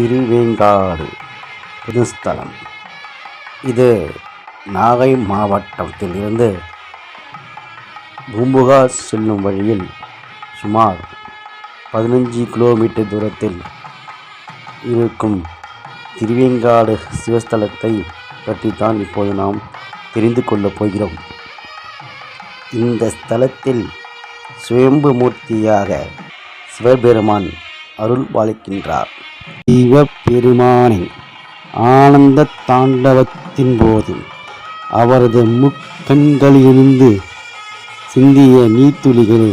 திருவேங்காடு புதுஸ்தலம் இது நாகை மாவட்டத்தில் இருந்து பூம்புகா செல்லும் வழியில் சுமார் பதினஞ்சு கிலோமீட்டர் தூரத்தில் இருக்கும் திருவேங்காடு சிவஸ்தலத்தை பற்றித்தான் இப்போது நாம் தெரிந்து கொள்ளப் போகிறோம். இந்த ஸ்தலத்தில் சுயம்பு மூர்த்தியாக சிவபெருமான் அருள் பாலிக்கின்றார் சிவபெருமானை ஆனந்த தாண்டவத்தின் போது அவரது முக்கண்களிலிருந்து சிந்திய நீர்த்துளிகளே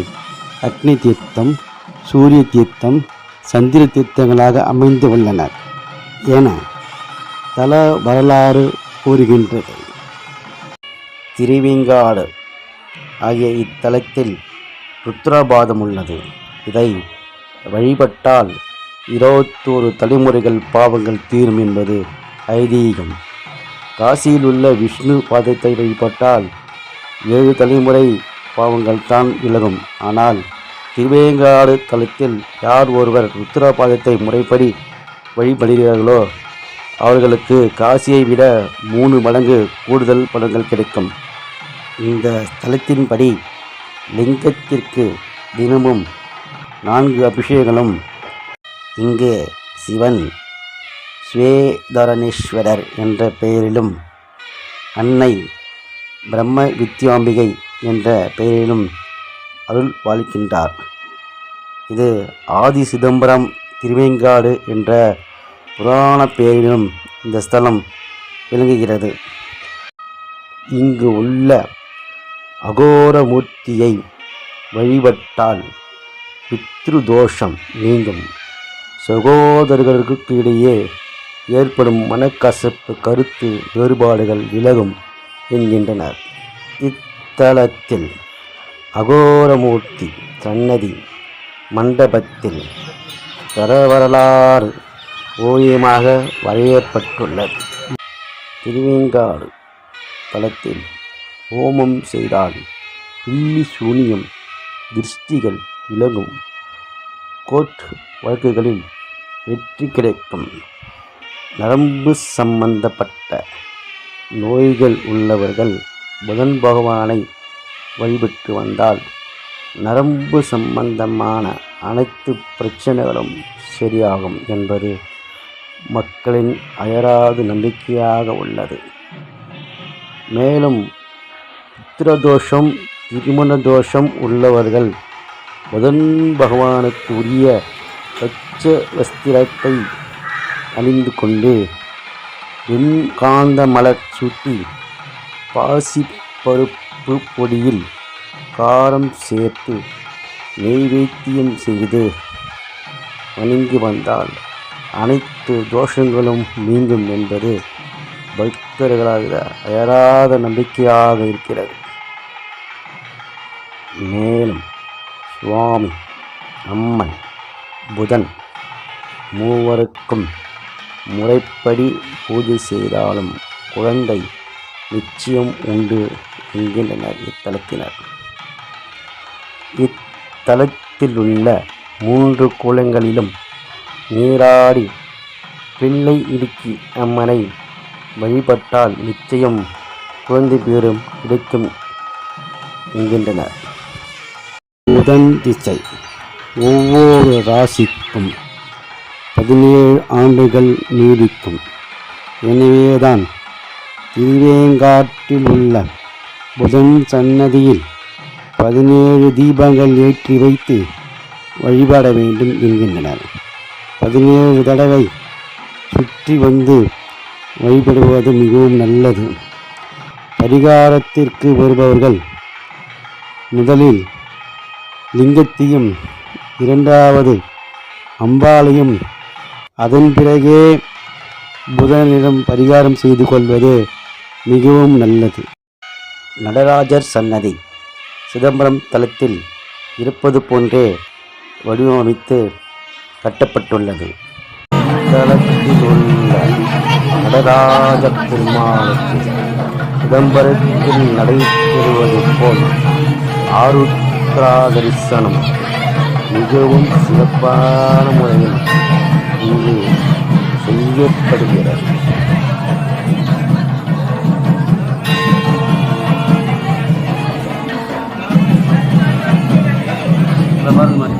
அக்னி தீர்த்தம் சூரிய தீர்த்தம் சந்திர தீர்த்தங்களாக அமைந்து உள்ளன என தல வரலாறு கூறுகின்றது. திருவிங்காடு ஆகிய இத்தலத்தில் ருத்ராபாதம் உள்ளது. இதை வழிபட்டால் இருபத்தோரு தலைமுறைகள் பாவங்கள் தீரும் என்பது ஐதீகம். காசியில் உள்ள விஷ்ணு பாதத்தை வழிபட்டால் ஏழு தலைமுறை பாவங்கள் தான் விலகும். ஆனால் திருவேங்காடு தலத்தில் யார் ஒருவர் ருத்ராபாதத்தை முறைப்படி வழிபடுகிறார்களோ அவர்களுக்கு காசியை விட மூணு மடங்கு கூடுதல் பலன்கள் கிடைக்கும். இந்த ஸ்தலத்தின்படி லிங்கத்திற்கு தினமும் நான்கு அபிஷேகங்களும் இங்கு சிவன் ஸ்வேதரணேஸ்வரர் என்ற பெயரிலும் அன்னை பிரம்ம வித்யாம்பிகை என்ற பெயரிலும் அருள் வாழ்கின்றார் இது ஆதி சிதம்பரம் திருவேங்காடு என்ற புராண பெயரிலும் இந்த ஸ்தலம் விளங்குகிறது. இங்கு உள்ள அகோரமூர்த்தியை வழிபட்டால் பித்ருதோஷம் நீங்கும். சகோதரர்களுக்கு இடையே ஏற்படும் மனக்கசப்பு கருத்து வேறுபாடுகள் விலகும் என்கின்றனர். இத்தலத்தில் அகோரமூர்த்தி சன்னதி மண்டபத்தில் தரவரலாறு ஓவியமாக வரையப்பட்டுள்ளது. திருவேங்காடு தளத்தில் ஹோமம் செய்தால் பில்லி சூனியம் திருஷ்டிகள் விலகும். கோர்ட் வழக்குகளில் வெற்றி கிடைக்கும். நரம்பு சம்பந்தப்பட்ட நோய்கள் உள்ளவர்கள் புதன் பகவானை வழிபட்டு வந்தால் நரம்பு சம்பந்தமான அனைத்து பிரச்சனைகளும் சரியாகும் என்பது மக்களின் அயராது நம்பிக்கையாக உள்ளது. மேலும் புத்திரதோஷம் திருமண தோஷம் உள்ளவர்கள் புதன் பகவானுக்கு உரிய பச்ச வஸ்திரத்தை அணிந்து கொண்டு வெண்காந்த மலர் சூட்டி பாசி பருப்பு பொடியில் காரம் சேர்த்து நெய்வேத்தியம் செய்து வணங்கி வந்தால் அனைத்து தோஷங்களும் நீங்கும் என்பது பக்தர்களாக அயராத நம்பிக்கையாக இருக்கிறது. மேலும் சுவாமி அம்மன் புதன் மூவருக்கும் முறைப்படி பூஜை செய்தாலும் குழந்தை நிச்சயம் உண்டு என்கின்றனர் இத்தலத்தினர். இத்தலத்திலுள்ள மூன்று குளங்களிலும் நீராடி பிள்ளை இடுக்கி அம்மனை வழிபட்டால் நிச்சயம் குழந்தை பேரும் கிடைக்கும் என்கின்றனர். புதன் திசை. ஒவ்வொரு ராசிக்கும் பதினேழு ஆண்டுகள் நீடிக்கும். எனவேதான் திருவேங்காட்டில் உள்ள புதன் சன்னதியில் பதினேழு தீபங்கள் ஏற்றி வைத்து வழிபட வேண்டும் என்கின்றனர். பதினேழு தடவை சுற்றி வந்து வழிபடுவது மிகவும் நல்லது. பரிகாரத்திற்கு வருபவர்கள் முதலில் லிங்கத்தையும் இரண்டாவது அம்பாளையும் அதன் பிறகே புதனிடம் பரிகாரம் செய்து கொள்வது மிகவும் நல்லது. நடராஜர் சன்னதி சிதம்பரம் தளத்தில் இருப்பது போன்றே வடிவமைத்து கட்டப்பட்டுள்ளது. தலத்தில் உள்ள நடராஜ பெருமாளுக்கு சிதம்பரத்தில் நடைபெறுவது போல் ஆருத்ரா தரிசனம் மிகவும் சிறப்பான முறையில் 이 공격하는 거 라. 그만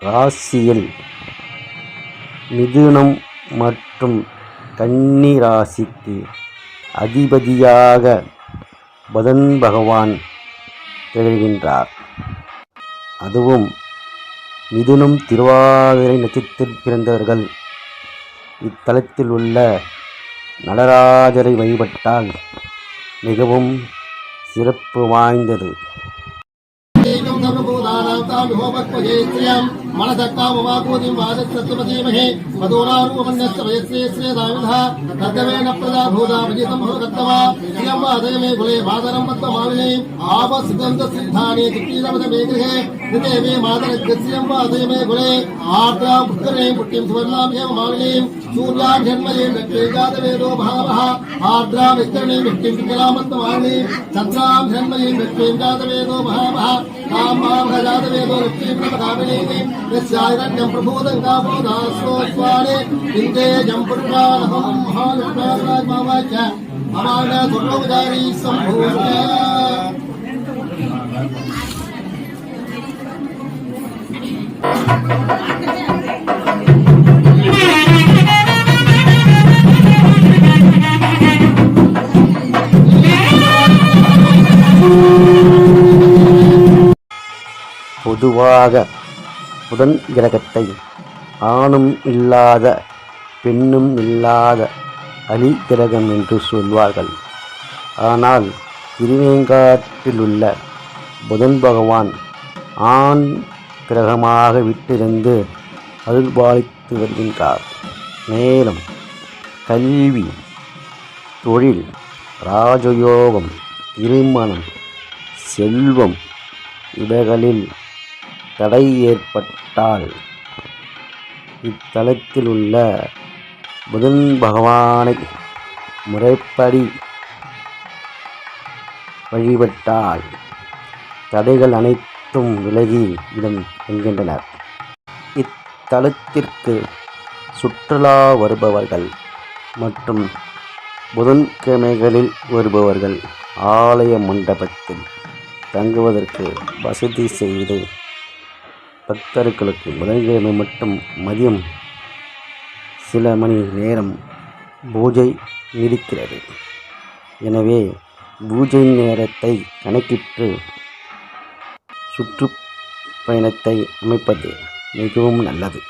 ராசியில் மிதுனம் மற்றும் கன்னி ராசிக்கு அதிபதியாக புதன் பகவான் திகழ்கின்றார். அதுவும் மிதுனம் திருவாதிரை நட்சத்திரத்தில் பிறந்தவர்கள். இத்தலத்தில் உள்ள நடராஜரை வழிபட்டால் மிகவும் சிறப்பு வாய்ந்தது. मणधक्तामुवाकोतिं वादत्सत्त्वपतीमहे मधोरारूपमन्यस्तभयश्रेयश्रेदाविधः कर्तवेन प्रजाभूताभिजितं हृदत्तवा इयं वादयमे कुले मातरं पद्ममालिनी आवसिदन्तसिद्धानि तृप्तीरमदमे गृहे ऋतेवे मातरज्ञस्यं वादयमे कुले आर्द्रां पुष्करीं पुट्टिं सुवर्णां एव मालिनीं सूर्याघ्यन्मयेन जातवेदो भावः आर्द्रां विस्तरणीं पुष्टिं विकलामत्तमालिनीं चन्द्रां ह्यन्मयीं जातवेदो भावः कां भावः जातवेदो लक्ष्मीं प्रपदामिनीं यस्यायदज्ञम् प्रभूदङ्गाभूदासो स्वारे विन्देयम् पुरुषानहं महालक्ष्मावाच ममाण सुप्रौदारी सम्भूत। பொதுவாக புதன் கிரகத்தை. ஆணும் இல்லாத பெண்ணும் இல்லாத அலி கிரகம் என்று சொல்வார்கள். ஆனால் திருவேங்காட்டிலுள்ள புதன் பகவான் ஆண் கிரகமாக விட்டிருந்து அருள்பாலித்து வருகின்றார். மேலும் கல்வி தொழில் ராஜயோகம் திருமணம் செல்வம் இவைகளில் தடை ஏற்பட்டால் இத்தலத்தில் உள்ள புதன் பகவானை முறைப்படி வழிபட்டால் தடைகள் அனைத்தும் விலகி விடும் என்கின்றனர். இத்தலத்திற்கு சுற்றுலா வருபவர்கள் மற்றும் புதன்கிழமைகளில் வருபவர்கள் ஆலய மண்டபத்தில் தங்குவதற்கு வசதி செய்து பக்தர்களுக்கு புதன்கிழமை மட்டும் மதியம் சில மணி நேரம் பூஜை நீடிக்கிறது. எனவே பூஜை நேரத்தை கணக்கிட்டு சுற்றுப்பயணத்தை அமைப்பது மிகவும் நல்லது.